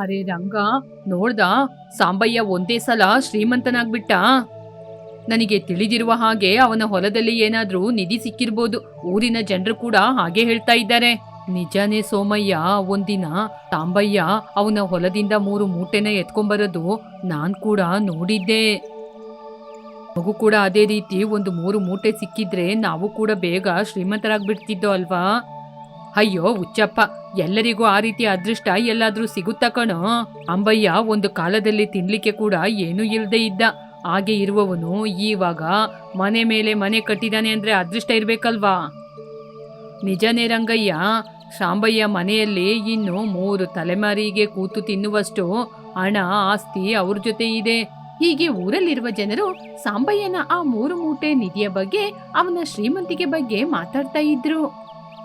ಅರೆ ರಂಗ, ನೋಡ್ದ? ಸಾಂಬಯ್ಯ ಒಂದೇ ಸಲ ಶ್ರೀಮಂತನಾಗ್ಬಿಟ್ಟ? ನನಗೆ ತಿಳಿದಿರುವ ಹಾಗೆ ಅವನ ಹೊಲದಲ್ಲಿ ಏನಾದರೂ ನಿಧಿ ಸಿಕ್ಕಿರ್ಬೋದು. ಊರಿನ ಜನರು ಕೂಡ ಹಾಗೆ ಹೇಳ್ತಾ ಇದ್ದಾರೆ. ನಿಜಾನೇ ಸೋಮಯ್ಯ, ಒಂದಿನ ತಾಂಬಯ್ಯ ಅವನ ಹೊಲದಿಂದ ಮೂರು ಮೂಟೆನ ಎತ್ಕೊಂಬರೋದು ನಾನು ಕೂಡ ನೋಡಿದ್ದೆ. ಮಗು ಕೂಡ ಅದೇ ರೀತಿ ಒಂದು ಮೂರು ಮೂಟೆ ಸಿಕ್ಕಿದ್ರೆ ನಾವು ಕೂಡ ಬೇಗ ಶ್ರೀಮಂತರಾಗ್ಬಿಡ್ತಿದ್ದೋ ಅಲ್ವಾ? ಅಯ್ಯೋ, ಹುಚ್ಚಪ್ಪ. ಎಲ್ಲರಿಗೂ ಆ ರೀತಿ ಅದೃಷ್ಟ ಎಲ್ಲಾದ್ರೂ ಸಿಗುತ್ತಾ ಕಣೋ? ಅಂಬಯ್ಯ, ಒಂದು ಕಾಲದಲ್ಲಿ ತಿನ್ಲಿಕ್ಕೆ ಕೂಡ ಏನೂ ಇಲ್ಲದೆ ಇದ್ದ. ಹಾಗೆ ಇರುವವನು ಈವಾಗ ಮನೆ ಮೇಲೆ ಮನೆ ಕಟ್ಟಿದಾನೆ ಅಂದ್ರೆ ಅದೃಷ್ಟ ಇರ್ಬೇಕಲ್ವಾ? ನಿಜನೇ ರಂಗಯ್ಯ ಶಾಂಬಯ್ಯ ಮನೆಯಲ್ಲಿ ಇನ್ನು ಮೂರು ತಲೆಮಾರಿಗೆ ಕೂತು ತಿನ್ನುವಷ್ಟು ಹಣ, ಆಸ್ತಿ ಅವ್ರ ಜೊತೆ ಇದೆ. ಹೀಗೆ ಊರಲ್ಲಿರುವ ಜನರು ಸಾಂಬಯ್ಯನ ಆ ಮೂರು ಮೂಟೆ ನಿಧಿಯ ಬಗ್ಗೆ, ಅವನ ಶ್ರೀಮಂತಿಕೆ ಬಗ್ಗೆ ಮಾತಾಡ್ತಾ ಇದ್ರು.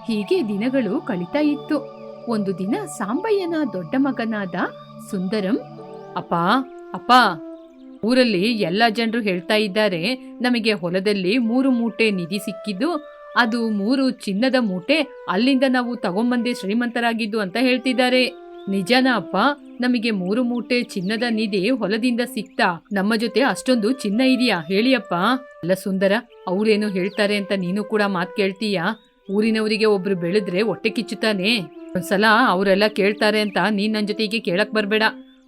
ಹೀಗೆ ದಿನಗಳು ಕಳೀತಾ ಇತ್ತು. ಒಂದು ದಿನ ಸಾಂಬಯ್ಯನ ದೊಡ್ಡ ಮಗನಾದ ಸುಂದರಂ, ಅಪ್ಪ ಅಪ್ಪ, ಊರಲ್ಲಿ ಎಲ್ಲ ಜನರು ಹೇಳ್ತಾ ಇದ್ದಾರೆ, ನಮಗೆ ಹೊಲದಲ್ಲಿ ಮೂರು ಮೂಟೆ ನಿಧಿ ಸಿಕ್ಕಿದ್ದು, ಅದು ಮೂರು ಚಿನ್ನದ ಮೂಟೆ ಅಲ್ಲಿಂದ ನಾವು ತಗೊಂಬಂದೆ ಶ್ರೀಮಂತರಾಗಿದ್ದು ಅಂತ ಹೇಳ್ತಿದ್ದಾರೆ. ನಿಜನಾ ಅಪ್ಪ, ನಮಗೆ ಮೂರು ಮೂಟೆ ಚಿನ್ನದ ನಿಧಿ ಹೊಲದಿಂದ ಸಿಕ್ತಾ, ನಮ್ಮ ಜೊತೆ ಅಷ್ಟೊಂದು ಚಿನ್ನ ಇದೆಯಾ? ಹೇಳಿಯಪ್ಪ ಅಲ್ಲ ಸುಂದರ, ಅವ್ರೇನು ಹೇಳ್ತಾರೆ ಅಂತ ನೀನು ಕೂಡ ಮಾತ್ ಕೇಳ್ತೀಯಾ? ಊರಿನವರಿಗೆ ಒಬ್ರು ಬೆಳೆದ್ರೆ ಹೊಟ್ಟೆ ಕಿಚ್ಚುತ್ತಾನೆ. ಒಂದ್ಸಲ ಅವರೆಲ್ಲ ಕೇಳ್ತಾರೆ ಅಂತ ನೀನ್ ನನ್ನ ಜೊತೆಗೆ ಕೇಳಕ್ ಬರ್ಬೇಡ.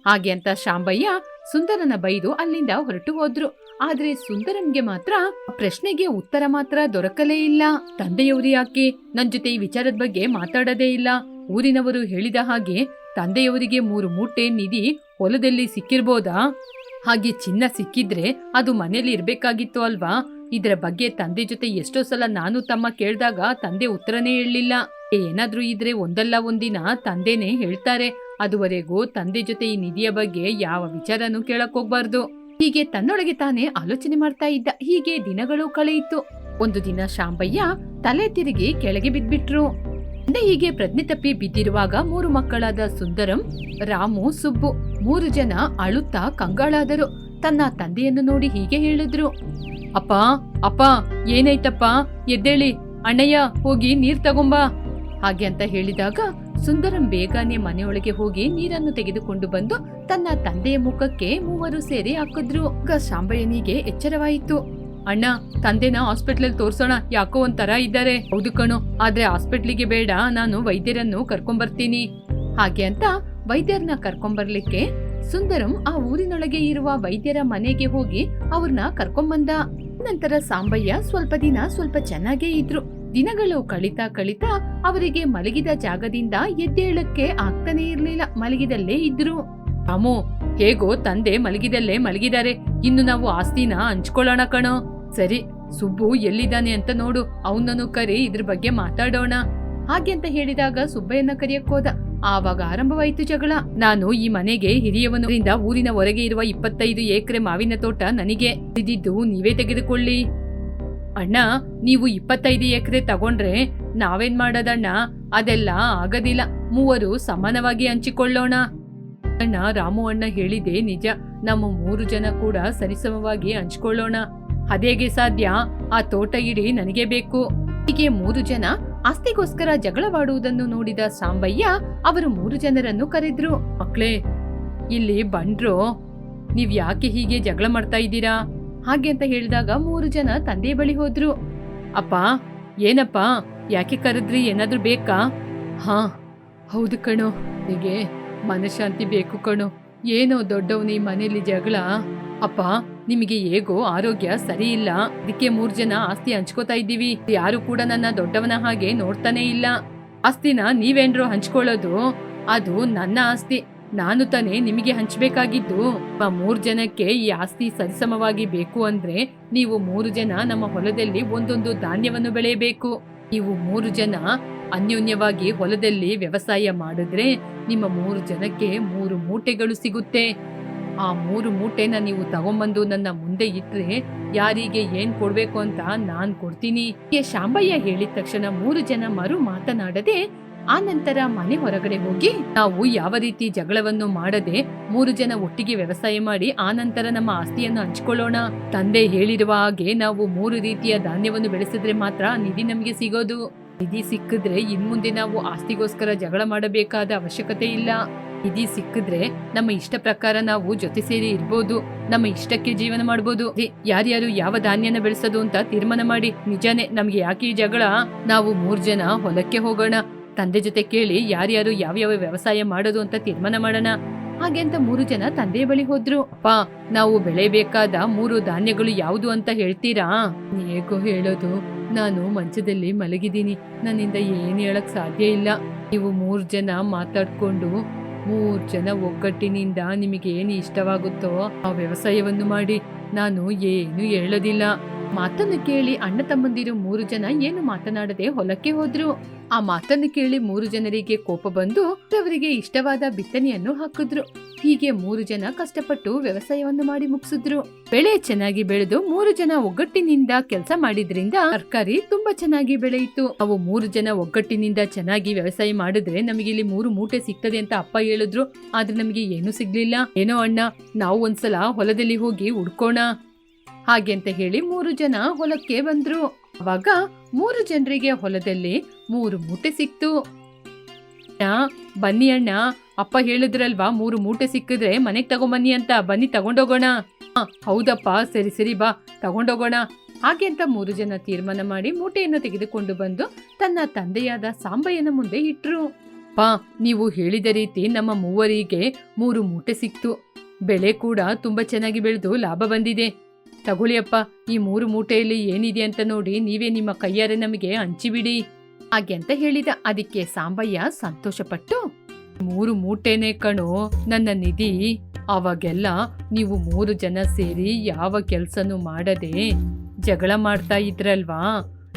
ಹಾಗೆ ಅಂತ ಶಾಂಬಯ್ಯ ಸುಂದರನ ಬೈದು ಅಲ್ಲಿಂದ ಹೊರಟು ಹೋದ್ರು. ಆದ್ರೆ ಸುಂದರನ್ಗೆ ಮಾತ್ರ ಪ್ರಶ್ನೆಗೆ ಉತ್ತರ ಮಾತ್ರ ದೊರಕಲೇ ಇಲ್ಲ. ತಂದೆಯವರು ಯಾಕೆ? ನನ್ ಜೊತೆ ಈ ವಿಚಾರದ ಬಗ್ಗೆ ಮಾತಾಡದೇ ಇಲ್ಲ. ಊರಿನವರು ಹೇಳಿದ ಹಾಗೆ ತಂದೆಯವರಿಗೆ ಮೂರು ಮೂಟೆ ನಿಧಿ ಹೊಲದಲ್ಲಿ ಸಿಕ್ಕಿರ್ಬೋದಾ? ಹಾಗೆ ಚಿನ್ನ ಸಿಕ್ಕಿದ್ರೆ ಅದು ಮನೇಲಿ ಇರ್ಬೇಕಾಗಿತ್ತು ಅಲ್ವಾ? ಇದರ ಬಗ್ಗೆ ತಂದೆ ಜೊತೆ ಎಷ್ಟೋ ಸಲ ನಾನು ತಮ್ಮ ಕೇಳಿದಾಗ ತಂದೆ ಉತ್ತರನೇ ಹೇಳಲಿಲ್ಲ. ಏನಾದ್ರೂ ಇದ್ರೆ ಒಂದಲ್ಲ ಒಂದಿನ ತಂದೆನೇ ಹೇಳ್ತಾರೆ. ಅದುವರೆಗೂ ತಂದೆ ಜೊತೆ ಈ ನಿಧಿಯ ಬಗ್ಗೆ ಯಾವ ವಿಚಾರನೂ ಕೇಳಕ್ ಹೋಗ್ಬಾರ್ದು. ಹೀಗೆ ತನ್ನೊಳಗೆ ತಾನೇ ಆಲೋಚನೆ ಮಾಡ್ತಾ ಇದ್ದ. ಹೀಗೆ ದಿನಗಳು ಕಳೆಯಿತು. ಒಂದು ದಿನ ಶಾಂಬಯ್ಯ ತಲೆ ತಿರುಗಿ ಕೆಳಗೆ ಬಿದ್ಬಿಟ್ರು. ತಂದೆ ಹೀಗೆ ಪ್ರಜ್ಞೆ ತಪ್ಪಿ ಬಿದ್ದಿರುವಾಗ ಮೂರು ಮಕ್ಕಳಾದ ಸುಂದರಂ, ರಾಮು, ಸುಬ್ಬು ಮೂರು ಜನ ಅಳುತ್ತಾ ಕಂಗಾಳಾದರು. ತನ್ನ ತಂದೆಯನ್ನು ನೋಡಿ ಹೀಗೆ ಹೇಳಿದ್ರು. ಅಪ್ಪ ಅಪ್ಪ, ಏನಾಯ್ತಪ್ಪ? ಎದ್ದೇಳಿ. ಅಣ್ಣಯ್ಯ, ಹೋಗಿ ನೀರ್ ತಗೊಂಬಾ. ಹಾಗೆ ಅಂತ ಹೇಳಿದಾಗ ಸುಂದರಂ ಬೇಗನೆ ಮನೆಯೊಳಗೆ ಹೋಗಿ ನೀರನ್ನು ತೆಗೆದುಕೊಂಡು ಬಂದು ತನ್ನ ತಂದೆಯ ಮುಖಕ್ಕೆ ಮೂವರು ಸೇರಿ ಹಾಕಿದ್ರು. ಶಾಂಬಯ್ಯನಿಗೆ ಎಚ್ಚರವಾಯಿತು. ಅಣ್ಣ, ತಂದೆನ ಹಾಸ್ಪಿಟ್ಲಲ್ಲಿ ತೋರ್ಸೋಣ. ಯಾಕೋ ಒಂಥರ ಇದ್ದಾರೆ. ಹೌದು ಕಣು. ಆದ್ರೆ ಹಾಸ್ಪಿಟ್ಲಿಗೆ ಬೇಡ. ನಾನು ವೈದ್ಯರನ್ನು ಕರ್ಕೊಂಬರ್ತೀನಿ. ಹಾಗೆ ಅಂತ ವೈದ್ಯರನ್ನ ಕರ್ಕೊಂಬರ್ಲಿಕ್ಕೆ ಸುಂದರಂ ಆ ಊರಿನೊಳಗೆ ಇರುವ ವೈದ್ಯರ ಮನೆಗೆ ಹೋಗಿ ಅವ್ರನ್ನ ಕರ್ಕೊಂಬಂದ. ನಂತರ ಸಾಂಬಯ್ಯ ಸ್ವಲ್ಪ ದಿನ ಸ್ವಲ್ಪ ಚೆನ್ನಾಗೇ ಇದ್ರು. ದಿನಗಳು ಕಳಿತಾ ಕಳಿತಾ ಅವರಿಗೆ ಮಲಗಿದ ಜಾಗದಿಂದ ಎದ್ದೇಳಕ್ಕೆ ಆಗ್ತಾನೆ ಇರ್ಲಿಲ್ಲ. ಮಲಗಿದಲ್ಲೇ ಇದ್ರು. ರಾಮು, ಹೇಗೋ ತಂದೆ ಮಲಗಿದಲ್ಲೇ ಮಲಗಿದ್ದಾರೆ ಇನ್ನು ನಾವು ಆಸ್ತಿನ ಹಂಚ್ಕೊಳ್ಳೋಣ ಕಣೋ. ಸರಿ, ಸುಬ್ಬು ಎಲ್ಲಿದ್ದಾನೆ ಅಂತ ನೋಡು. ಅವನನ್ನು ಕರಿ ಇದ್ರ ಬಗ್ಗೆ ಮಾತಾಡೋಣ. ಹಾಗೆ ಅಂತ ಹೇಳಿದಾಗ ಸುಬ್ಬಯ್ಯನ ಕರೆಯಕ್ಕೋದ ಆವಾಗ ಆರಂಭವಾಯಿತು ಜಗಳ. ನಾನು ಈ ಮನೆಗೆ ಹಿರಿಯವನರಿಂದ ಊರಿನ ಹೊರಗೆ ಇರುವ ಇಪ್ಪತ್ತೈದು ಎಕರೆ ಮಾವಿನ ತೋಟ ನನಗೆ. ಇದಿದ್ದು ನೀವೇ ತೆಗೆದುಕೊಳ್ಳಿ. ಅಣ್ಣ, ನೀವು ಇಪ್ಪತ್ತೈದು ಎಕರೆ ತಗೊಂಡ್ರೆ ನಾವೇನ್ ಮಾಡೋದಣ್ಣ? ಅದೆಲ್ಲ ಆಗದಿಲ್ಲ. ಮೂವರು ಸಮಾನವಾಗಿ ಹಂಚಿಕೊಳ್ಳೋಣ. ಅಣ್ಣ, ರಾಮು ಅಣ್ಣ ಹೇಳಿದೆ ನಿಜ. ನಮ್ಮ ಮೂರು ಜನ ಕೂಡ ಸರಿಸಮವಾಗಿ ಹಂಚ್ಕೊಳ್ಳೋಣ. ಅದೇಗೆ ಸಾಧ್ಯ? ಆ ತೋಟ ಇಡೀ, ನನಗೆ ಬೇಕು. ಹೀಗೆ ಮೂರು ಜನ ಆಸ್ತಿಗೋಸ್ಕರ ಜಗಳವಾಡುವುದನ್ನು ನೋಡಿದ ಸಾಂಬಯ್ಯ ಅವರು ಮೂರು ಜನರನ್ನು ಕರೆದ್ರು. ಮಕ್ಳೇ, ಇಲ್ಲಿ ಬಂಡ್ರು ನೀವ್ ಯಾಕೆ ಹೀಗೆ ಜಗಳ ಮಾಡ್ತಾ ಇದ್ದೀರಾ? ಹಾಗೆ ಅಂತ ಹೇಳಿದಾಗ ಮೂರು ಜನ ತಂದೆ ಬಳಿ ಹೋದ್ರು. ಅಪ್ಪ, ಏನಪ್ಪ? ಯಾಕೆ ಕರೆದ್ರಿ? ಏನಾದ್ರೂ ಬೇಕಾ? ಹಾ, ಹೌದು ಕಣೋ. ನಿಗೆ ಮನಶಾಂತಿ ಬೇಕು ಕಣೋ. ಏನೋ ದೊಡ್ಡವನು ಮನೇಲಿ ಜಗಳ. ಅಪ್ಪ, ನಿಮಗೆ ಹೇಗೋ ಆರೋಗ್ಯ ಸರಿ ಇಲ್ಲ. ಅದಕ್ಕೆ ಮೂರ್ ಜನ ಆಸ್ತಿ ಹಂಚ್ಕೋತಾ ಇದ್ದೀವಿ. ಯಾರು ಕೂಡ ನನ್ನ ದೊಡ್ಡವನ ಹಾಗೆ ನೋಡ್ತಾನೆ ಇಲ್ಲ. ಆಸ್ತಿನ ನೀವೇನ್ರು ಹಂಚ್ಕೊಳ್ಳೋದು. ಅದು ನನ್ನ ಆಸ್ತಿ. ನಾನು ತಾನೇ ನಿಮಗೆ ಹಂಚಬೇಕಾಗಿದ್ದು. ಮೂರು ಮೂರ್ ಜನಕ್ಕೆ ಈ ಆಸ್ತಿ ಸರಿಸಮವಾಗಿ ಬೇಕು ಅಂದ್ರೆ ನೀವು ಮೂರು ಜನ ನಮ್ಮ ಹೊಲದಲ್ಲಿ ಒಂದೊಂದು ಧಾನ್ಯವನ್ನು ಬೆಳೆಯಬೇಕು. ನೀವು ಮೂರು ಜನ ಅನ್ಯೋನ್ಯವಾಗಿ ಹೊಲದಲ್ಲಿ ವ್ಯವಸಾಯ ಮಾಡಿದ್ರೆ ನಿಮ್ಮ ಮೂರು ಜನಕ್ಕೆ ಮೂರು ಮೂಟೆಗಳು ಸಿಗುತ್ತೆ. ಆ ಮೂರು ಮೂಟೆನ ನೀವು ತಗೊಂಬಂದು ನನ್ನ ಮುಂದೆ ಇಟ್ರೆ ಯಾರಿಗೆ ಏನ್ ಕೊಡ್ಬೇಕು ಅಂತ ನಾನ್ ಕೊಡ್ತೀನಿ. ಶಾಂಬಯ್ಯ ಹೇಳಿದ ತಕ್ಷಣ ಮೂರು ಜನ ಮರು ಮಾತನಾಡದೆ ಆ ನಂತರ ಮನೆ ಹೊರಗಡೆ ಹೋಗಿ ನಾವು ಯಾವ ರೀತಿ ಜಗಳವನ್ನು ಮಾಡದೆ ಮೂರು ಜನ ಒಟ್ಟಿಗೆ ವ್ಯವಸಾಯ ಮಾಡಿ ಆ ನಂತರ ನಮ್ಮ ಆಸ್ತಿಯನ್ನು ಹಂಚಿಕೊಳ್ಳೋಣ. ತಂದೆ ಹೇಳಿರುವ ಹಾಗೆ ನಾವು ಮೂರು ರೀತಿಯ ಧಾನ್ಯವನ್ನು ಬೆಳೆಸಿದ್ರೆ ಮಾತ್ರ ನಿಧಿ ನಮಗೆ ಸಿಗೋದು. ನಿಧಿ ಸಿಕ್ಕಿದ್ರೆ ಇನ್ಮುಂದೆ ನಾವು ಆಸ್ತಿಗೋಸ್ಕರ ಜಗಳ ಮಾಡಬೇಕಾದ ಅವಶ್ಯಕತೆ ಇಲ್ಲ. ನಿಧಿ ಸಿಕ್ಕಿದ್ರೆ ನಮ್ಮ ಇಷ್ಟ ಪ್ರಕಾರ ನಾವು ಜೊತೆ ಸೇರಿ ಇರ್ಬೋದು. ನಮ್ಮ ಇಷ್ಟಕ್ಕೆ ಜೀವನ ಮಾಡ್ಬೋದು. ಯಾರ್ಯಾರು ಯಾವ ಧಾನ್ಯನ ಬೆಳೆಸೋದು ಅಂತ ತೀರ್ಮಾನ ಮಾಡಿ. ನಿಜಾನೇ ನಮ್ಗೆ ಯಾಕೆ ಈ ಜಗಳ? ನಾವು ಮೂರ್ ಜನ ಹೊಲಕ್ಕೆ ಹೋಗೋಣ. ತಂದೆ ಜೊತೆ ಕೇಳಿ ಯಾರ್ಯಾರು ಯಾವ್ಯಾವ ವ್ಯವಸಾಯ ಮಾಡೋದು ಅಂತ ತೀರ್ಮಾನ ಮಾಡೋಣ. ಹಾಗೆ ಅಂತ ಮೂರು ಜನ ತಂದೆ ಬಳಿ ಹೋದ್ರು. ಅಪ್ಪ, ನಾವು ಬೆಳೆಯಬೇಕಾದ ಮೂರು ಧಾನ್ಯಗಳು ಯಾವುದು ಅಂತ ಹೇಳ್ತೀರಾ? ಹೇಗೋ ಹೇಳೋದು. ನಾನು ಮಂಚದಲ್ಲಿ ಮಲಗಿದ್ದೀನಿ. ನನ್ನಿಂದ ಏನು ಹೇಳಕ್ ಸಾಧ್ಯ ಇಲ್ಲ. ನೀವು ಮೂರ್ ಜನ ಮಾತಾಡ್ಕೊಂಡು ಮೂರು ಜನ ಒಗ್ಗಟ್ಟಿನಿಂದ ನಿಮಗೆ ಏನು ಇಷ್ಟವಾಗುತ್ತೋ ಆ ವ್ಯವಸಾಯವನ್ನು ಮಾಡಿ. ನಾನು ಏನು ಹೇಳೋದಿಲ್ಲ. ಮಾತನ್ನು ಕೇಳಿ ಅಣ್ಣ ತಮ್ಮಂದಿರು ಮೂರು ಜನ ಏನು ಮಾತನಾಡದೆ ಹೊಲಕ್ಕೆ ಹೋದ್ರು. ಆ ಮಾತನ್ನು ಕೇಳಿ ಮೂರು ಜನರಿಗೆ ಕೋಪ ಬಂದು ಅವರಿಗೆ ಇಷ್ಟವಾದ ಬಿತ್ತನೆಯನ್ನು ಹಾಕಿದ್ರು. ಹೀಗೆ ಮೂರು ಜನ ಕಷ್ಟಪಟ್ಟು ವ್ಯವಸಾಯವನ್ನು ಮಾಡಿ ಮುಗಿಸಿದ್ರು. ಬೆಳೆ ಚೆನ್ನಾಗಿ ಬೆಳೆದು ಮೂರು ಜನ ಒಗ್ಗಟ್ಟಿನಿಂದ ಕೆಲಸ ಮಾಡಿದ್ರಿಂದ ತರಕಾರಿ ತುಂಬಾ ಚೆನ್ನಾಗಿ ಬೆಳೆಯಿತು. ಅವು ಮೂರು ಜನ ಒಗ್ಗಟ್ಟಿನಿಂದ ಚೆನ್ನಾಗಿ ವ್ಯವಸಾಯ ಮಾಡಿದ್ರೆ ನಮಗೆ ಇಲ್ಲಿ ಮೂರು ಮೂಟೆ ಸಿಗ್ತದೆ ಅಂತ ಅಪ್ಪ ಹೇಳಿದ್ರು. ಆದ್ರೆ ನಮಗೆ ಏನು ಸಿಗ್ಲಿಲ್ಲ. ಏನೋ ಅಣ್ಣ, ನಾವು ಒಂದ್ಸಲ ಹೊಲದಲ್ಲಿ ಹೋಗಿ ಹುಡ್ಕೋಣ. ಹಾಗೆ ಅಂತ ಹೇಳಿ ಮೂರು ಜನ ಹೊಲಕ್ಕೆ ಬಂದ್ರು. ಅವಾಗ ಮೂರು ಜನರಿಗೆ ಹೊಲದಲ್ಲಿ ಮೂರು ಮೂಟೆ ಸಿಕ್ತು. ಬನ್ನಿ ಅಣ್ಣ. ಅಪ್ಪ ಹೇಳಿದ್ರಲ್ವಾ ಮೂರು ಮೂಟೆ ಸಿಕ್ಕಿದ್ರೆ ಮನೆಗ್ ತಗೊಂಬನ್ನಿ ಅಂತ. ಬನ್ನಿ ತಗೊಂಡೋಗೋಣ. "ಆ, ಹೌದಪ್ಪ ಸರಿ ಸರಿ ಬಾ ತಗೊಂಡೋಗೋಣ. ಹಾಗೆ ಅಂತ ಮೂರು ಜನ ತೀರ್ಮಾನ ಮಾಡಿ ಮೂಟೆಯನ್ನು ತೆಗೆದುಕೊಂಡು ಬಂದು ತನ್ನ ತಂದೆಯಾದ ಸಾಂಬಯ್ಯನ ಮುಂದೆ ಇಟ್ರು. ಪಾ ನೀವು ಹೇಳಿದ ರೀತಿ ನಮ್ಮ ಮೂವರಿಗೆ ಮೂರು ಮೂಟೆ ಸಿಕ್ತು. ಬೆಳೆ ಕೂಡ ತುಂಬಾ ಚೆನ್ನಾಗಿ ಬೆಳೆದು ಲಾಭ ಬಂದಿದೆ. ತಗೊಳ್ಳಿ ಅಪ್ಪ, ಈ ಮೂರು ಮೂಟೆಯಲ್ಲಿ ಏನಿದೆ ಅಂತ ನೋಡಿ ನೀವೇ ನಿಮ್ಮ ಕೈಯಾರೆ ನಮಗೆ ಹಂಚಿಬಿಡಿ. ಹಾಗೆ ಅಂತ ಹೇಳಿದ. ಅದಕ್ಕೆ ಸಾಂಬಯ್ಯ ಸಂತೋಷಪಟ್ಟು, ಮೂರು ಮೂಟೆನೆ ಕಣೋ ನನ್ನ ನಿಧಿ ಅವಾಗೆಲ್ಲ ನೀವು ಮೂರು ಜನ ಸೇರಿ ಯಾವ ಕೆಲ್ಸನೂ ಮಾಡದೆ ಜಗಳ ಮಾಡ್ತಾ ಇದ್ರಲ್ವಾ?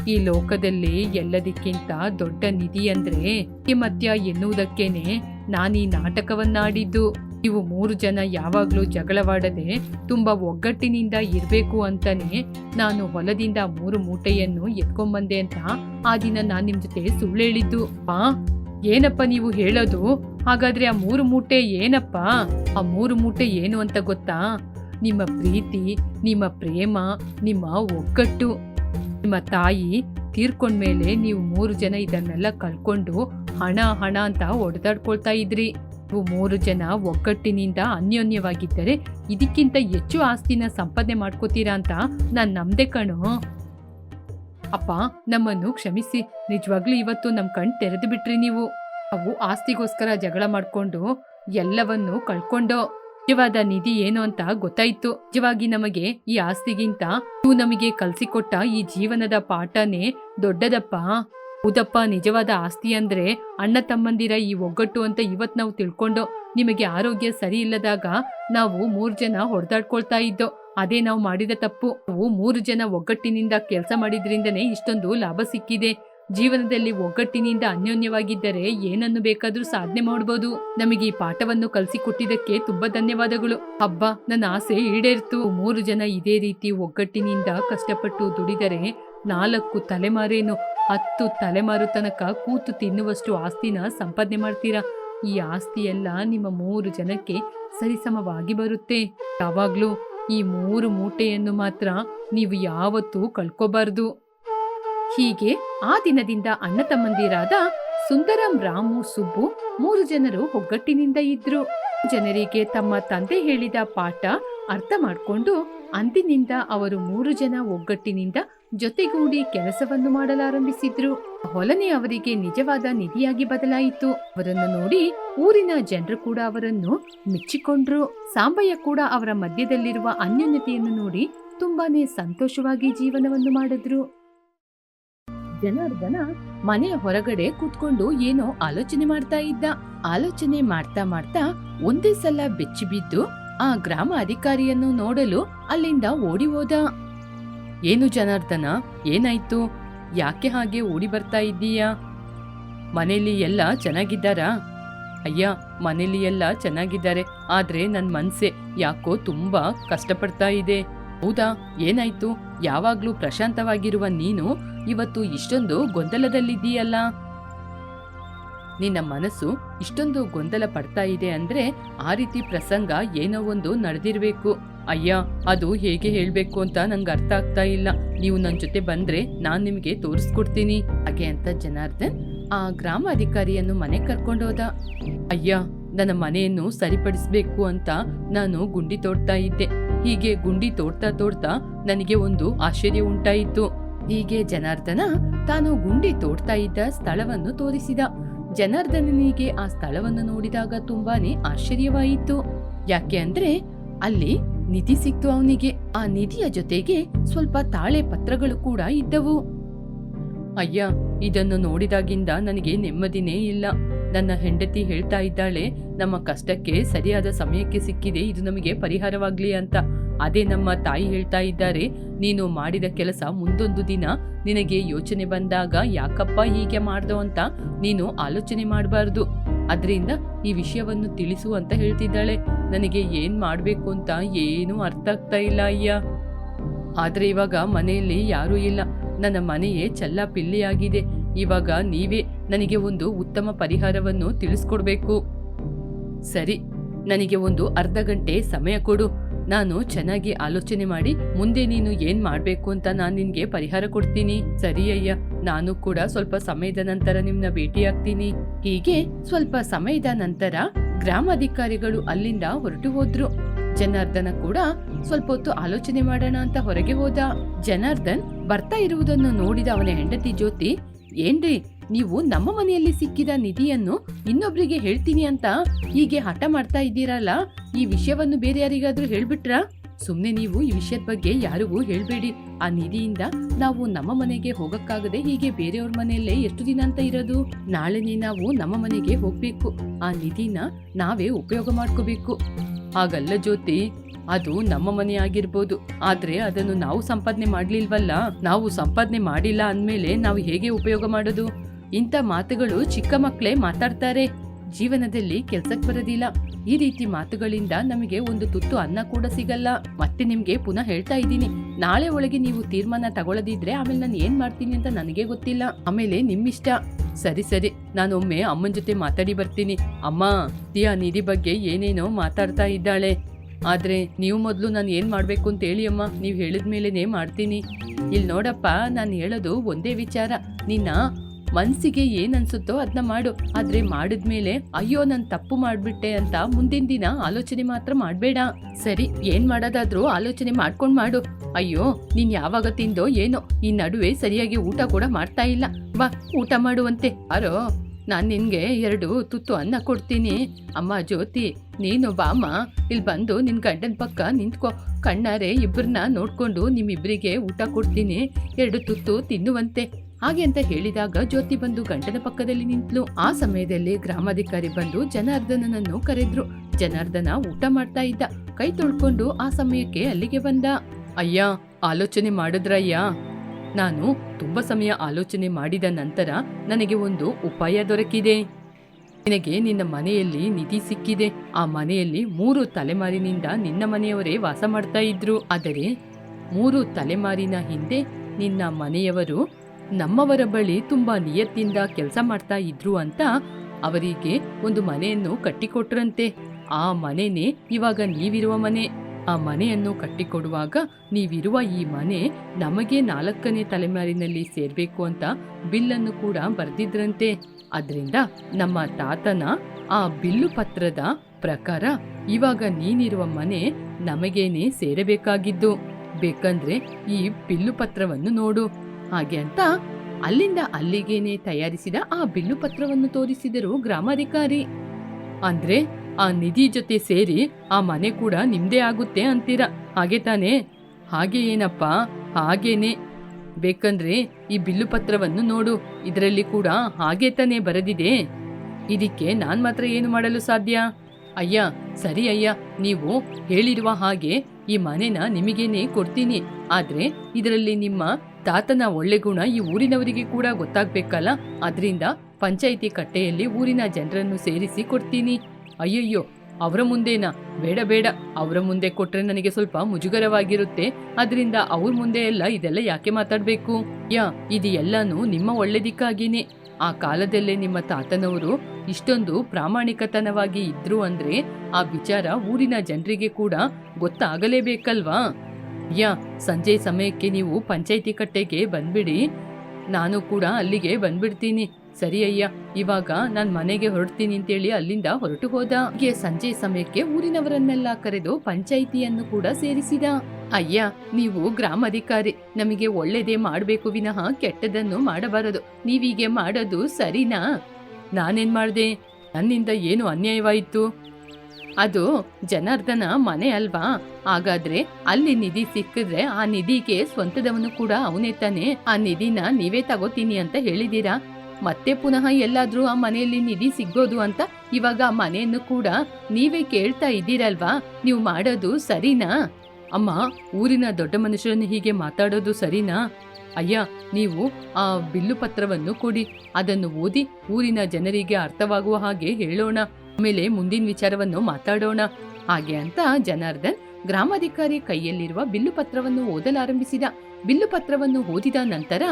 ಈ ಲೋಕದಲ್ಲಿ ಎಲ್ಲದಕ್ಕಿಂತ ದೊಡ್ಡ ನಿಧಿ ಅಂದ್ರೆ ಮತ್ಯ ಎನ್ನುವುದಕ್ಕೇನೆ ನಾನೀ ನಾಟಕವನ್ನಾಡಿದ್ದು. ನೀವು ಮೂರು ಜನ ಯಾವಾಗಲೂ ಜಗಳವಾಡದೆ ತುಂಬಾ ಒಗ್ಗಟ್ಟಿನಿಂದ ಇರಬೇಕು ಅಂತಾನೆ ನಾನು ಹೊಲದಿಂದ ಮೂರು ಮೂಟೆಯನ್ನು ಎತ್ಕೊಂಬಂದೆ ಅಂತ ಆ ದಿನ ನಾನು ನಿಮ್ಮ ಜೊತೆ ಸುಳ್ಳು ಹೇಳಿದ್ದು. ಆ ಏನಪ್ಪ ನೀವು ಹೇಳೋದು? ಹಾಗಾದ್ರೆ ಆ ಮೂರು ಮೂಟೆ ಏನಪ್ಪ? ಆ ಮೂರು ಮೂಟೆ ಏನು ಅಂತ ಗೊತ್ತಾ? ನಿಮ್ಮ ಪ್ರೀತಿ, ನಿಮ್ಮ ಪ್ರೇಮ, ನಿಮ್ಮ ಒಗ್ಗಟ್ಟು. ನಿಮ್ಮ ತಾಯಿ ತೀರ್ಕೊಂಡ್ಮೇಲೆ ನೀವು ಮೂರು ಜನ ಇದನ್ನೆಲ್ಲ ಕಳ್ಕೊಂಡು ಹಣ ಹಣ ಅಂತ ಒಡೆದಾಡ್ಕೊಳ್ತಾ ಇದ್ರಿ. ಮೂರು ಜನ ಒಗ್ಗಟ್ಟಿನಿಂದ ಅನ್ಯೋನ್ಯವಾಗಿದ್ದರೆ ಇದಕ್ಕಿಂತ ಹೆಚ್ಚು ಆಸ್ತಿನ ಸಂಪಾದನೆ ಮಾಡ್ಕೋತೀರಾ ಅಂತ ನಾನು ನಮ್ದೆ ಕಣೋ. ಅಪ್ಪ, ನಮ್ಮನ್ನು ಕ್ಷಮಿಸಿ. ನಿಜವಾಗ್ಲೂ ಇವತ್ತು ನಮ್ಮ ಕಣ್ ತೆರೆದು ಬಿಟ್ರಿ ನೀವು. ಅವು ಆಸ್ತಿಗೋಸ್ಕರ ಜಗಳ ಮಾಡ್ಕೊಂಡು ಎಲ್ಲವನ್ನು ಕಳ್ಕೊಂಡೋ. ನಿಜವಾದ ನಿಧಿ ಏನು ಅಂತ ಗೊತ್ತಾಯ್ತು. ನಿಜವಾಗಿ ನಮಗೆ ಈ ಆಸ್ತಿಗಿಂತ ನೀವು ನಮಗೆ ಕಲ್ಸಿಕೊಟ್ಟ ಈ ಜೀವನದ ಪಾಠನೇ ದೊಡ್ಡದಪ್ಪ. ಹೌದಪ್ಪ, ನಿಜವಾದ ಆಸ್ತಿ ಅಂದ್ರೆ ಅಣ್ಣ ತಮ್ಮಂದಿರ ಈ ಒಗ್ಗಟ್ಟು ಅಂತ ಇವತ್ ನಾವು ತಿಳ್ಕೊಂಡು ನಿಮಗೆ ಆರೋಗ್ಯ ಸರಿ ಇಲ್ಲದಾಗ ನಾವು ಮೂರ್ ಜನ ಹೊಡೆದಾಡ್ಕೊಳ್ತಾ ಇದ್ದೋ, ಅದೇ ನಾವು ಮಾಡಿದ ತಪ್ಪು. ನಾವು ಮೂರು ಜನ ಒಗ್ಗಟ್ಟಿನಿಂದ ಕೆಲಸ ಮಾಡಿದ್ರಿಂದನೇ ಇಷ್ಟೊಂದು ಲಾಭ ಸಿಕ್ಕಿದೆ. ಜೀವನದಲ್ಲಿ ಒಗ್ಗಟ್ಟಿನಿಂದ ಅನ್ಯೋನ್ಯವಾಗಿದ್ದರೆ ಏನನ್ನು ಬೇಕಾದ್ರೂ ಸಾಧನೆ ಮಾಡಬಹುದು ನಮಗೆ ಈ ಪಾಠವನ್ನು ಕಲಿಸಿಕೊಟ್ಟಿದ್ದಕ್ಕೆ ತುಂಬಾ ಧನ್ಯವಾದಗಳು. ಹಬ್ಬ, ನನ್ನ ಆಸೆ ಈಡೇರ್ತು. ಮೂರು ಜನ ಇದೇ ರೀತಿ ಒಗ್ಗಟ್ಟಿನಿಂದ ಕಷ್ಟಪಟ್ಟು ದುಡಿದರೆ ನಾಲ್ಕು ತಲೆಮಾರೇನು? ಹತ್ತು ತಲೆಮಾರು ತನಕ ಕೂತು ತಿನ್ನುವಷ್ಟು ಆಸ್ತಿನ ಸಂಪಾದನೆ ಮಾಡ್ತೀರಾ? ಈ ಆಸ್ತಿ ಎಲ್ಲ ನಿಮ್ಮ ಮೂರು ಜನಕ್ಕೆ ಸರಿಸಮವಾಗಿ ಬರುತ್ತೆ. ಯಾವಾಗ್ಲೂ ಈ ಮೂರು ಮೂಟೆಯನ್ನು ಮಾತ್ರ ನೀವು ಯಾವತ್ತೂ ಕಳ್ಕೋಬಾರ್ದು. ಹೀಗೆ ಆ ದಿನದಿಂದ ಅಣ್ಣ ತಮ್ಮಂದಿರಾದ ಸುಂದರಂ, ರಾಮು, ಸುಬ್ಬು ಮೂರು ಜನರು ಒಗ್ಗಟ್ಟಿನಿಂದ ಇದ್ರು. ಜನರಿಗೆ ತಮ್ಮ ತಂದೆ ಹೇಳಿದ ಪಾಠ ಅರ್ಥ ಮಾಡಿಕೊಂಡು ಅಂದಿನಿಂದ ಅವರು ಮೂರು ಜನ ಒಗ್ಗಟ್ಟಿನಿಂದ ಜೊತೆಗೂಡಿ ಕೆಲಸವನ್ನು ಮಾಡಲಾರಂಭಿಸಿದ್ರು. ಹೊಲನೆ ಅವರಿಗೆ ನಿಜವಾದ ನಿಧಿಯಾಗಿ ಬದಲಾಯಿತು. ಅವರನ್ನು ನೋಡಿ ಊರಿನ ಜನರು ಕೂಡ ಅವರನ್ನು ಮೆಚ್ಚಿಕೊಂಡ್ರು. ಸಾಂಬಯ್ಯ ಕೂಡ ಅವರ ಮಧ್ಯದಲ್ಲಿರುವ ಅನ್ಯೋನ್ಯತೆಯನ್ನು ನೋಡಿ ತುಂಬಾನೇ ಸಂತೋಷವಾಗಿ ಜೀವನವನ್ನು ಮಾಡಿದ್ರು. ಜನಾರ್ದನ ಮನೆಯ ಹೊರಗಡೆ ಕೂತ್ಕೊಂಡು ಏನೋ ಆಲೋಚನೆ ಮಾಡ್ತಾ ಇದ್ದ. ಆಲೋಚನೆ ಮಾಡ್ತಾ ಮಾಡ್ತಾ ಒಂದೇ ಸಲ ಬೆಚ್ಚಿ ಬಿದ್ದು ಆ ಗ್ರಾಮ ಅಧಿಕಾರಿಯನ್ನು ನೋಡಲು ಅಲ್ಲಿಂದ ಓಡಿ ಹೋದ. ಏನು ಜನಾರ್ದನ? ಏನಾಯ್ತು? ಯಾಕೆ ಹಾಗೆ ಓಡಿ ಬರ್ತಾ ಇದ್ದೀಯಾ? ಮನೇಲಿ ಎಲ್ಲ ಚೆನ್ನಾಗಿದ್ದಾರಾ? ಅಯ್ಯ, ಮನೇಲಿ ಎಲ್ಲ ಚೆನ್ನಾಗಿದ್ದಾರೆ. ಆದ್ರೆ ನನ್ನ ಮನ್ಸೆ ಯಾಕೋ ತುಂಬಾ ಕಷ್ಟಪಡ್ತಾ ಇದೆ. ಹೌದಾ? ಏನಾಯ್ತು? ಯಾವಾಗ್ಲೂ ಪ್ರಶಾಂತವಾಗಿರುವ ನೀನು ಇವತ್ತು ಇಷ್ಟೊಂದು ಗೊಂದಲದಲ್ಲಿದ್ದೀಯಲ್ಲ? ನಿನ್ನ ಮನಸ್ಸು ಇಷ್ಟೊಂದು ಗೊಂದಲ ಪಡ್ತಾ ಇದೆ ಅಂದ್ರೆ ಆ ರೀತಿ ಪ್ರಸಂಗ ಏನೋ ಒಂದು ನಡೆದಿರ್ಬೇಕು. ಅಯ್ಯ, ಅದು ಹೇಗೆ ಹೇಳಬೇಕು ಅಂತ ನಂಗೆ ಅರ್ಥ ಆಗ್ತಾ ಇಲ್ಲ. ನೀವು ನನ್ನ ಜೊತೆ ಬಂದ್ರೆ ನಾನು ನಿಮಗೆ ತೋರಿಸ್ಕೊಡ್ತೀನಿ. ಹಾಗೆ ಅಂತ ಜನಾರ್ದನ್ ಆ ಗ್ರಾಮ ಅಧಿಕಾರಿಯನ್ನು ಮನೆ ಕರ್ಕೊಂಡೋದ ಅಯ್ಯ, ನನ್ನ ಮನೆಯನ್ನು ಸರಿಪಡಿಸ್ಬೇಕು ಅಂತ ನಾನು ಗುಂಡಿ ತೋಡ್ತಾ ಇದ್ದೆ. ಹೀಗೆ ಗುಂಡಿ ತೋಡ್ತಾ ತೋಡ್ತಾ ನನಗೆ ಒಂದು ಆಶ್ಚರ್ಯ ಉಂಟಾಯಿತು. ಹೀಗೆ ಜನಾರ್ದನ ತಾನು ಗುಂಡಿ ತೋಡ್ತಾ ಇದ್ದ ಸ್ಥಳವನ್ನು ತೋರಿಸಿದ. ಜನಾರ್ದನನಿಗೆ ಆ ಸ್ಥಳವನ್ನು ನೋಡಿದಾಗ ತುಂಬಾನೇ ಆಶ್ಚರ್ಯವಾಯಿತು. ಯಾಕೆ ಅಂದ್ರೆ ಅಲ್ಲಿ ನಿಧಿ ಸಿಕ್ತು ಅವನಿಗೆ. ಆ ನಿಧಿಯ ಜೊತೆಗೆ ಸ್ವಲ್ಪ ತಾಳೆ ಪತ್ರಗಳು ಕೂಡ ಇದ್ದವು. ಅಯ್ಯ, ಇದನ್ನು ನೋಡಿದಾಗಿಂದ ನನಗೆ ನೆಮ್ಮದಿನೇ ಇಲ್ಲ. ನನ್ನ ಹೆಂಡತಿ ಹೇಳ್ತಾ ಇದ್ದಾಳೆ, ನಮ್ಮ ಕಷ್ಟಕ್ಕೆ ಸರಿಯಾದ ಸಮಯಕ್ಕೆ ಸಿಕ್ಕಿದೆ, ಇದು ನಮಗೆ ಪರಿಹಾರವಾಗ್ಲಿ ಅಂತ. ಅದೇ ನಮ್ಮ ತಾಯಿ ಹೇಳ್ತಾ ಇದ್ದಾರೆ, ನೀನು ಮಾಡಿದ ಕೆಲಸ ಮುಂದೊಂದು ದಿನ ನಿನಗೆ ಯೋಚನೆ ಬಂದಾಗ, ಯಾಕಪ್ಪ ಹೀಗೆ ಮಾಡ್ದೋ ಅಂತ ನೀನು ಆಲೋಚನೆ ಮಾಡಬಾರ್ದು. ಅದರಿಂದ ಈ ವಿಷಯವನ್ನು ತಿಳಿಸು ಅಂತ ಹೇಳ್ತಿದ್ದಾಳೆ. ನನಗೆ ಏನ್ ಮಾಡ್ಬೇಕು ಅಂತ ಏನೂ ಅರ್ಥ ಆಗ್ತಾ ಇಲ್ಲ ಅಯ್ಯ. ಆದ್ರೆ ಇವಾಗ ಮನೆಯಲ್ಲಿ ಯಾರೂ ಇಲ್ಲ. ನನ್ನ ಮನೆಯೇ ಚಲ್ಲ ಪಿಲ್ಲಿಯಾಗಿದೆ. ಇವಾಗ ನೀವೇ ನನಗೆ ಒಂದು ಉತ್ತಮ ಪರಿಹಾರವನ್ನು ತಿಳಿಸ್ಕೊಡ್ಬೇಕು. ಸರಿ, ನನಗೆ ಒಂದು ಅರ್ಧ ಗಂಟೆ ಸಮಯ ಕೊಡು. ನಾನು ಚೆನ್ನಾಗಿ ಆಲೋಚನೆ ಮಾಡಿ ಮುಂದೆ ನೀನು ಏನ್ ಮಾಡ್ಬೇಕು ಅಂತ ನಾನು ನಿನ್ಗೆ ಪರಿಹಾರ ಕೊಡ್ತೀನಿ. ಸರಿ ಅಯ್ಯ, ನಾನು ಕೂಡ ಸ್ವಲ್ಪ ಸಮಯದ ನಂತರ ನಿಮ್ನ ಭೇಟಿಯಾಗ್ತೀನಿ. ಹೀಗೆ ಸ್ವಲ್ಪ ಸಮಯದ ನಂತರ ಗ್ರಾಮಾಧಿಕಾರಿಗಳು ಅಲ್ಲಿಂದ ಹೊರಟು ಹೋದ್ರು. ಜನಾರ್ದನ ಕೂಡ ಸ್ವಲ್ಪ ಹೊತ್ತು ಆಲೋಚನೆ ಮಾಡೋಣ ಅಂತ ಹೊರಗೆ ಹೋದ. ಜನಾರ್ದನ್ ಬರ್ತಾ ಇರುವುದನ್ನು ನೋಡಿದ ಅವನ ಹೆಂಡತಿ ಜ್ಯೋತಿ, ಏನ್ರಿ, ನೀವು ನಮ್ಮ ಮನೆಯಲ್ಲಿ ಸಿಕ್ಕಿದ ನಿಧಿಯನ್ನು ಇನ್ನೊಬ್ರಿಗೆ ಹೇಳ್ತೀನಿ ಅಂತ ಹೀಗೆ ಹಠ ಮಾಡ್ತಾ ಇದ್ದೀರಲ್ಲ? ಈ ವಿಷಯವನ್ನು ಬೇರೆ ಯಾರಿಗಾದ್ರೂ ಹೇಳ್ಬಿಟ್ರಾ? ಸುಮ್ನೆ ನೀವು ಈ ವಿಷಯದ ಬಗ್ಗೆ ಯಾರಿಗೂ ಹೇಳಬೇಡಿ. ಆ ನಿಧಿಯಿಂದ ನಾವು ನಮ್ಮ ಮನೆಗೆ ಹೋಗಕ್ಕಾಗದೆ ಹೀಗೆ ಬೇರೆಯವ್ರ ಮನೆಯಲ್ಲೇ ಎಷ್ಟು ದಿನ ಅಂತ ಇರೋದು? ನಾಳೆನೇ ನಾವು ನಮ್ಮ ಮನೆಗೆ ಹೋಗ್ಬೇಕು. ಆ ನಿಧಿನ ನಾವೇ ಉಪಯೋಗ ಮಾಡ್ಕೋಬೇಕು. ಹಾಗಲ್ಲ ಜ್ಯೋತಿ, ಅದು ನಮ್ಮ ಮನೆ ಆಗಿರ್ಬೋದು. ಆದ್ರೆ ಅದನ್ನು ನಾವು ಸಂಪಾದನೆ ಮಾಡ್ಲಿಲ್ವಲ್ಲ? ನಾವು ಸಂಪಾದನೆ ಮಾಡಿಲ್ಲ ಅಂದ್ಮೇಲೆ ನಾವು ಹೇಗೆ ಉಪಯೋಗ ಮಾಡೋದು? ಇಂಥ ಮಾತುಗಳು ಚಿಕ್ಕ ಮಕ್ಕಳೇ ಮಾತಾಡ್ತಾರೆ. ಜೀವನದಲ್ಲಿ ಕೆಲ್ಸಕ್ಕೆ ಬರೋದಿಲ್ಲ. ಈ ರೀತಿ ಮಾತುಗಳಿಂದ ನಮಗೆ ಒಂದು ತುತ್ತು ಅನ್ನ ಕೂಡ ಸಿಗಲ್ಲ. ಮತ್ತೆ ನಿಮ್ಗೆ ಪುನಃ ಹೇಳ್ತಾ ಇದ್ದೀನಿ. ನಾಳೆ ಒಳಗೆ ನೀವು ತೀರ್ಮಾನ ತಗೊಳ್ಳದಿದ್ರೆ ಆಮೇಲೆ ನಾನು ಏನ್ ಮಾಡ್ತೀನಿ ಅಂತ ನನಗೆ ಗೊತ್ತಿಲ್ಲ. ಆಮೇಲೆ ನಿಮ್ಮಿಷ್ಟ. ಸರಿ ಸರಿ. ನಾನು ಒಮ್ಮೆ ಅಮ್ಮನ ಜೊತೆ ಮಾತಾಡಿ ಬರ್ತೀನಿ. ಅಮ್ಮ, ತಿಯಾ ನಿಧಿ ಬಗ್ಗೆ ಏನೇನೋ ಮಾತಾಡ್ತಾ ಇದ್ದಾಳೆ. ಆದ್ರೆ ನೀವು ಮೊದಲು ನಾನು ಏನ್ ಮಾಡ್ಬೇಕು ಅಂತ ಹೇಳಿ ಅಮ್ಮ. ನೀವು ಹೇಳಿದ ಮಾಡ್ತೀನಿ. ಇಲ್ಲಿ ನೋಡಪ್ಪ, ನಾನು ಹೇಳೋದು ಒಂದೇ ವಿಚಾರ. ನಿನ್ನ ಮನ್ಸಿಗೆ ಏನ್ ಅನ್ಸುತ್ತೋ ಅದನ್ನ ಮಾಡು. ಆದ್ರೆ ಮಾಡಿದ್ಮೇಲೆ, ಅಯ್ಯೋ, ನಾನು ತಪ್ಪು ಮಾಡ್ಬಿಟ್ಟೆ ಅಂತ ಮುಂದಿನ ದಿನ ಆಲೋಚನೆ ಮಾತ್ರ ಮಾಡ್ಬೇಡ. ಸರಿ, ಏನ್ ಮಾಡೋದಾದ್ರೂ ಆಲೋಚನೆ ಮಾಡ್ಕೊಂಡ್ ಮಾಡು. ಅಯ್ಯೋ, ನೀನ್ ಯಾವಾಗ ತಿಂದೋ ಏನೋ, ಈ ನಡುವೆ ಸರಿಯಾಗಿ ಊಟ ಕೂಡ ಮಾಡ್ತಾ ಇಲ್ಲ. ಬಾ, ಊಟ ಮಾಡುವಂತೆ. ಅರೋ, ನಾನು ನಿನ್ಗೆ ಎರಡು ತುತ್ತು ಅನ್ನ ಕೊಡ್ತೀನಿ. ಅಮ್ಮ, ಜ್ಯೋತಿ, ನೀನು ಬಾಮ್ಮ ಇಲ್ಲಿ ಬಂದು ನಿನ್ ಗಂಡನ ಪಕ್ಕ ನಿಂತ್ಕೋ. ಕಣ್ಣಾರೆ ಇಬ್ಬರನ್ನ ನೋಡ್ಕೊಂಡು ನಿಮ್ಮಿಬ್ಬರಿಗೆ ಊಟ ಕೊಡ್ತೀನಿ. ಎರಡು ತುತ್ತು ತಿನ್ನುವಂತೆ. ಹಾಗೆ ಅಂತ ಹೇಳಿದಾಗ ಜ್ಯೋತಿ ಬಂದು ಗಂಟನ ಪಕ್ಕದಲ್ಲಿ ನಿಂತ್ಲು. ಆ ಸಮಯದಲ್ಲಿ ಗ್ರಾಮಾಧಿಕಾರಿ ಬಂದು ಜನಾರ್ದನನನ್ನು ಕರೆದ್ರು. ಜನಾರ್ದನ ಊಟ ಮಾಡ್ತಾ ಇದ್ದ. ಕೈ ತೊಳ್ಕೊಂಡು ಆ ಸಮಯಕ್ಕೆ ಅಲ್ಲಿಗೆ ಬಂದ. ಅಯ್ಯ, ಆಲೋಚನೆ ಮಾಡಿದ್ರಯ್ಯ ನಾನು ತುಂಬಾ ಸಮಯ ಆಲೋಚನೆ ಮಾಡಿದ ನಂತರ ನನಗೆ ಒಂದು ಉಪಾಯ ದೊರಕಿದೆ. ನಿನಗೆ ನಿನ್ನ ಮನೆಯಲ್ಲಿ ನಿಧಿ ಸಿಕ್ಕಿದೆ. ಆ ಮನೆಯಲ್ಲಿ ಮೂರು ತಲೆಮಾರಿನಿಂದ ನಿನ್ನ ಮನೆಯವರೇ ವಾಸ ಮಾಡ್ತಾ ಇದ್ರು. ಆದರೆ ಮೂರು ತಲೆಮಾರಿನ ಹಿಂದೆ ನಿನ್ನ ಮನೆಯವರು ನಮ್ಮವರ ಬಳಿ ತುಂಬಾ ನಿಯತ್ತಿಂದ ಕೆಲಸ ಮಾಡ್ತಾ ಇದ್ರು ಅಂತ ಅವರಿಗೆ ಒಂದು ಮನೆಯನ್ನು ಕಟ್ಟಿಕೊಟ್ರಂತೆ. ಆ ಮನೆನೇ ಇವಾಗ ನೀವಿರುವ ಮನೆ. ಆ ಮನೆಯನ್ನು ಕಟ್ಟಿಕೊಡುವಾಗ ನೀವಿರುವ ಈ ಮನೆ ನಮಗೆ ನಾಲ್ಕನೇ ತಲೆಮಾರಿನಲ್ಲಿ ಸೇರ್ಬೇಕು ಅಂತ ಬಿಲ್ಲನ್ನು ಕೂಡ ಬರೆದಿದ್ರಂತೆ. ಅದರಿಂದ ನಮ್ಮ ತಾತನ ಆ ಬಿಲ್ಲು ಪತ್ರದ ಪ್ರಕಾರ ಇವಾಗ ನೀನಿರುವ ಮನೆ ನಮಗೇನೆ ಸೇರಬೇಕಾಗಿದ್ದು. ಬೇಕಂದ್ರೆ ಈ ಬಿಲ್ಲು ಪತ್ರವನ್ನು ನೋಡು. ಹಾಗೆ ಅಂತ ಅಲ್ಲಿಂದ ಅಲ್ಲಿಗೇನೆ ತಯಾರಿಸಿದ ಆ ಬಿಲ್ಲು ಪತ್ರವನ್ನು ತೋರಿಸಿದರು ಗ್ರಾಮಾಧಿಕಾರಿ. ಅಂದ್ರೆ ಆ ನಿಧಿ ಜೊತೆ ಸೇರಿ ಆ ಮನೆ ಕೂಡ ನಿಮ್ದೇ ಆಗುತ್ತೆ ಅಂತೀರ? ಹಾಗೆ ತಾನೇ? ಹಾಗೆ ಏನಪ್ಪ? ಹಾಗೇನೆ. ಬೇಕಂದ್ರೆ ಈ ಬಿಲ್ಲು ಪತ್ರವನ್ನು ನೋಡು, ಇದರಲ್ಲಿ ಕೂಡ ಹಾಗೆ ತಾನೇ ಬರೆದಿದೆ. ಇದಕ್ಕೆ ನಾನ್ ಮಾತ್ರ ಏನು ಮಾಡಲು ಸಾಧ್ಯ? ಅಯ್ಯ, ಸರಿ ಅಯ್ಯ, ನೀವು ಹೇಳಿರುವ ಹಾಗೆ ಈ ಮನೆನ ನಿಮಗೇನೆ ಕೊಡ್ತೀನಿ. ಆದ್ರೆ ಇದರಲ್ಲಿ ನಿಮ್ಮ ತಾತನ ಒಳ್ಳೆ ಗುಣ ಈ ಊರಿನವರಿಗೆ ಕೂಡ ಗೊತ್ತಾಗ್ಬೇಕಲ್ಲ? ಅದರಿಂದ ಪಂಚಾಯಿತಿ ಕಟ್ಟೆಯಲ್ಲಿ ಊರಿನ ಜನರನ್ನು ಸೇರಿಸಿ ಕೊಡ್ತೀನಿ. ಅಯ್ಯಯ್ಯೋ, ಅವರ ಮುಂದೇನಾ? ಬೇಡ ಬೇಡ. ಅವರ ಮುಂದೆ ಕೊಟ್ರೆ ನನಗೆ ಸ್ವಲ್ಪ ಮುಜುಗರವಾಗಿರುತ್ತೆ. ಅದರಿಂದ ಅವ್ರ ಮುಂದೆ ಎಲ್ಲ ಇದೆಲ್ಲ ಯಾಕೆ ಮಾತಾಡ್ಬೇಕು? ಯಾ, ಇದು ಎಲ್ಲಾನು ನಿಮ್ಮ ಒಳ್ಳೇದಿಕ್ಕಾಗಿನೇ ಆ ಕಾಲದಲ್ಲೇ ನಿಮ್ಮ ತಾತನವರು ಇಷ್ಟೊಂದು ಪ್ರಾಮಾಣಿಕತನವಾಗಿ ಇದ್ರು ಅಂದ್ರೆ ಆ ವಿಚಾರ ಊರಿನ ಜನರಿಗೆ ಕೂಡ ಗೊತ್ತಾಗಲೇಬೇಕಲ್ವಾ? ಯಾ, ಸಂಜೆ ಸಮಯಕ್ಕೆ ನೀವು ಪಂಚಾಯಿತಿ ಕಟ್ಟೆಗೆ ಬಂದ್ಬಿಡಿ. ನಾನು ಕೂಡ ಅಲ್ಲಿಗೆ ಬಂದ್ಬಿಡ್ತೀನಿ. ಸರಿ ಅಯ್ಯ, ಇವಾಗ ನಾನು ಮನೆಗೆ ಹೊರಡ್ತೀನಿ ಅಂತೇಳಿ ಅಲ್ಲಿಂದ ಹೊರಟು ಹೋದ. ಸಂಜೆ ಸಮಯಕ್ಕೆ ಊರಿನವರನ್ನೆಲ್ಲ ಕರೆದು ಪಂಚಾಯಿತಿಯನ್ನು ಕೂಡ ಸೇರಿಸಿದ. ಅಯ್ಯ, ನೀವು ಗ್ರಾಮಾಧಿಕಾರಿ, ನಮಗೆ ಒಳ್ಳೇದೇ ಮಾಡಬೇಕು ವಿನಃ ಕೆಟ್ಟದನ್ನು ಮಾಡಬಾರದು. ನೀವೀಗೆ ಮಾಡೋದು ಸರಿನಾ? ನಾನೇನ್ ಮಾಡಿದೆ? ನನ್ನಿಂದ ಏನು ಅನ್ಯಾಯವಾಯಿತು? ಅದು ಜನಾರ್ದನ ಮನೆ ಅಲ್ವಾ? ಹಾಗಾದ್ರೆ ಅಲ್ಲಿ ನಿಧಿ ಸಿಕ್ಕಿದ್ರೆ ಆ ನಿಧಿಗೆ ಸ್ವಂತದವನು ಕೂಡ ಅವನೇ ತಾನೆ. ಆ ನಿಧಿನ ನೀವೇ ತಗೋತೀನಿ ಅಂತ ಹೇಳಿದೀರಾ ಮತ್ತೆ ಪುನಃ ಎಲ್ಲಾದ್ರೂ ಆ ಮನೆಯಲ್ಲಿ ನಿಧಿ ಸಿಗೋದು ಅಂತ ಇವಾಗ ಆ ಮನೆಯನ್ನು ಕೂಡ ನೀವೇ ಕೇಳ್ತಾ ಇದ್ದೀರಲ್ವಾ? ನೀವು ಮಾಡೋದು ಸರಿನಾ? ಅಮ್ಮ, ಊರಿನ ದೊಡ್ಡ ಮನುಷ್ಯರನ್ನು ಹೀಗೆ ಮಾತಾಡೋದು ಸರಿನಾ? ಅಯ್ಯ, ನೀವು ಆ ಬಿಲ್ಲು ಪತ್ರವನ್ನು ಕೊಡಿ. ಅದನ್ನು ಓದಿ ಊರಿನ ಜನರಿಗೆ ಅರ್ಥವಾಗುವ ಹಾಗೆ ಹೇಳೋಣ. ಆಮೇಲೆ ಮುಂದಿನ ವಿಚಾರವನ್ನು ಮಾತಾಡೋಣ. ಹಾಗೆ ಅಂತ ಜನಾರ್ದನ್ ಗ್ರಾಮಾಧಿಕಾರಿ ಕೈಯಲ್ಲಿರುವ ಬಿಲ್ಲು ಪತ್ರವನ್ನು ಓದಲಾರಂಭಿಸಿದ. ಬಿಲ್ಲು ಪತ್ರವನ್ನು ಓದಿದ ನಂತರ,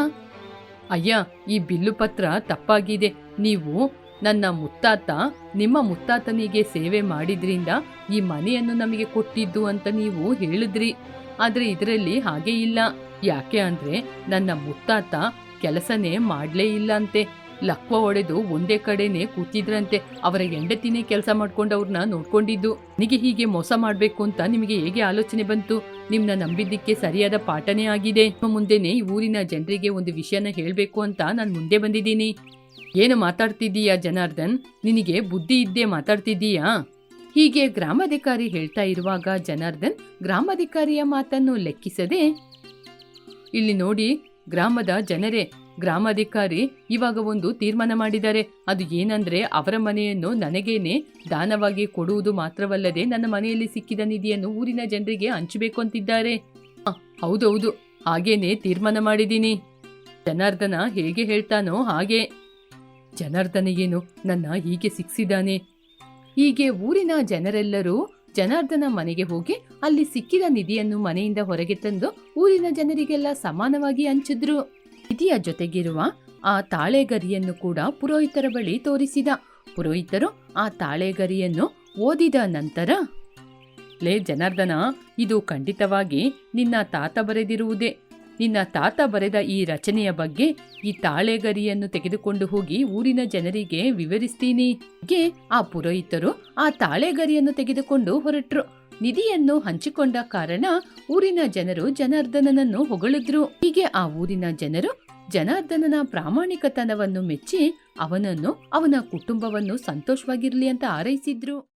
ಅಯ್ಯ, ಈ ಬಿಲ್ಲು ಪತ್ರ ತಪ್ಪಾಗಿದೆ. ನೀವು ನನ್ನ ಮುತ್ತಾತ, ನಿಮ್ಮ ಮುತ್ತಾತನಿಗೆ ಸೇವೆ ಮಾಡಿದ್ರಿಂದ ಈ ಮನೆಯನ್ನು ನಮಗೆ ಕೊಟ್ಟಿದ್ದು ಅಂತ ನೀವು ಹೇಳಿದ್ರಿ. ಆದ್ರೆ ಇದರಲ್ಲಿ ಹಾಗೆ ಇಲ್ಲ. ಯಾಕೆ ಅಂದ್ರೆ ನನ್ನ ಮುತ್ತಾತ ಕೆಲಸನೇ ಮಾಡ್ಲೇ ಇಲ್ಲ ಅಂತೆ ಲಕ್ವ ಒಡೆದು ಒಂದೇ ಕಡೆನೆ ಕೂತಿದ್ರಂತೆ. ಅವರ ಹೆಂಡತಿನೇ ಕೆಲಸ ಮಾಡ್ಕೊಂಡು ಅವ್ರನ್ನ ನೋಡ್ಕೊಂಡಿದ್ದು. ನಿಮಗೆ ಹೀಗೆ ಮೋಸ ಮಾಡ್ಬೇಕು ಅಂತ ನಿಮಗೆ ಹೇಗೆ ಆಲೋಚನೆ ಬಂತು? ನಿಮ್ನ ನಂಬಿದ್ದಕ್ಕೆ ಸರಿಯಾದ ಪಾಠನೇ ಆಗಿದೆ. ನಿಮ್ಮ ಮುಂದೆನೆ ಊರಿನ ಜನರಿಗೆ ಒಂದು ವಿಷಯನ ಹೇಳಬೇಕು ಅಂತ ನಾನು ಮುಂದೆ ಬಂದಿದ್ದೀನಿ. ಏನು ಮಾತಾಡ್ತಿದ್ದೀಯಾ ಜನಾರ್ದನ್? ನಿನಗೆ ಬುದ್ಧಿ ಇದ್ದೇ ಮಾತಾಡ್ತಿದ್ದೀಯಾ? ಹೀಗೆ ಗ್ರಾಮಾಧಿಕಾರಿ ಹೇಳ್ತಾ ಇರುವಾಗ ಜನಾರ್ದನ್ ಗ್ರಾಮಾಧಿಕಾರಿಯ ಮಾತನ್ನು ಲೆಕ್ಕಿಸದೆ, ಇಲ್ಲಿ ನೋಡಿ, ಗ್ರಾಮದ ಜನರೇ ಗ್ರಾಮಾಧಿಕಾರಿ ಇವಾಗ ಒಂದು ತೀರ್ಮಾನ ಮಾಡಿದ್ದಾರೆ. ಅದು ಏನಂದ್ರೆ ಅವರ ಮನೆಯನ್ನು ನನಗೇನೆ ದಾನವಾಗಿ ಕೊಡುವುದು ಮಾತ್ರವಲ್ಲದೆ ನನ್ನ ಮನೆಯಲ್ಲಿ ಸಿಕ್ಕಿದ ನಿಧಿಯನ್ನು ಊರಿನ ಜನರಿಗೆ ಹಂಚಬೇಕು ಅಂತಿದ್ದಾರೆ. ಹೌದೌದು. ಹಾಗೇನೆ ತೀರ್ಮಾನ ಮಾಡಿದ್ದೀನಿ. ಜನಾರ್ದನ ಹೇಗೆ ಹೇಳ್ತಾನೋ ಹಾಗೆ. ಜನಾರ್ದನಿಗೇನು ನನ್ನ ಹೀಗೆ ಸಿಕ್ಸಿದಾನೆ ಹೀಗೆ ಊರಿನ ಜನರೆಲ್ಲರೂ ಜನಾರ್ದನ ಮನೆಗೆ ಹೋಗಿ ಅಲ್ಲಿ ಸಿಕ್ಕಿದ ನಿಧಿಯನ್ನು ಮನೆಯಿಂದ ಹೊರಗೆ ತಂದು ಊರಿನ ಜನರಿಗೆಲ್ಲ ಸಮಾನವಾಗಿ ಹಂಚಿದ್ರು. ನಿಧಿಯ ಜೊತೆಗಿರುವ ಆ ತಾಳೆಗರಿಯನ್ನು ಕೂಡ ಪುರೋಹಿತರ ಬಳಿ ತೋರಿಸಿದ. ಪುರೋಹಿತರು ಆ ತಾಳೆಗರಿಯನ್ನು ಓದಿದ ನಂತರ, ಲೇ ಜನಾರ್ದನ, ಇದು ಖಂಡಿತವಾಗಿ ನಿನ್ನ ತಾತ ಬರೆದಿರುವುದೇ. ನಿನ್ನ ತಾತ ಬರೆದ ಈ ರಚನೆಯ ಬಗ್ಗೆ ಈ ತಾಳೆಗರಿಯನ್ನು ತೆಗೆದುಕೊಂಡು ಹೋಗಿ ಊರಿನ ಜನರಿಗೆ ವಿವರಿಸ್ತೀನಿ. ಆ ಪುರೋಹಿತರು ಆ ತಾಳೆಗರಿಯನ್ನು ತೆಗೆದುಕೊಂಡು ಹೊರಟ್ರು. ನಿಧಿಯನ್ನು ಹಂಚಿಕೊಂಡ ಕಾರಣ ಊರಿನ ಜನರು ಜನಾರ್ದನನನ್ನು ಹೊಗಳಿದ್ರು. ಹೀಗೆ ಆ ಊರಿನ ಜನರು ಜನಾರ್ದನನ ಪ್ರಾಮಾಣಿಕತನವನ್ನು ಮೆಚ್ಚಿ ಅವನನ್ನು ಅವನ ಕುಟುಂಬವನ್ನು ಸಂತೋಷವಾಗಿರ್ಲಿ ಅಂತ ಹಾರೈಸಿದ್ರು.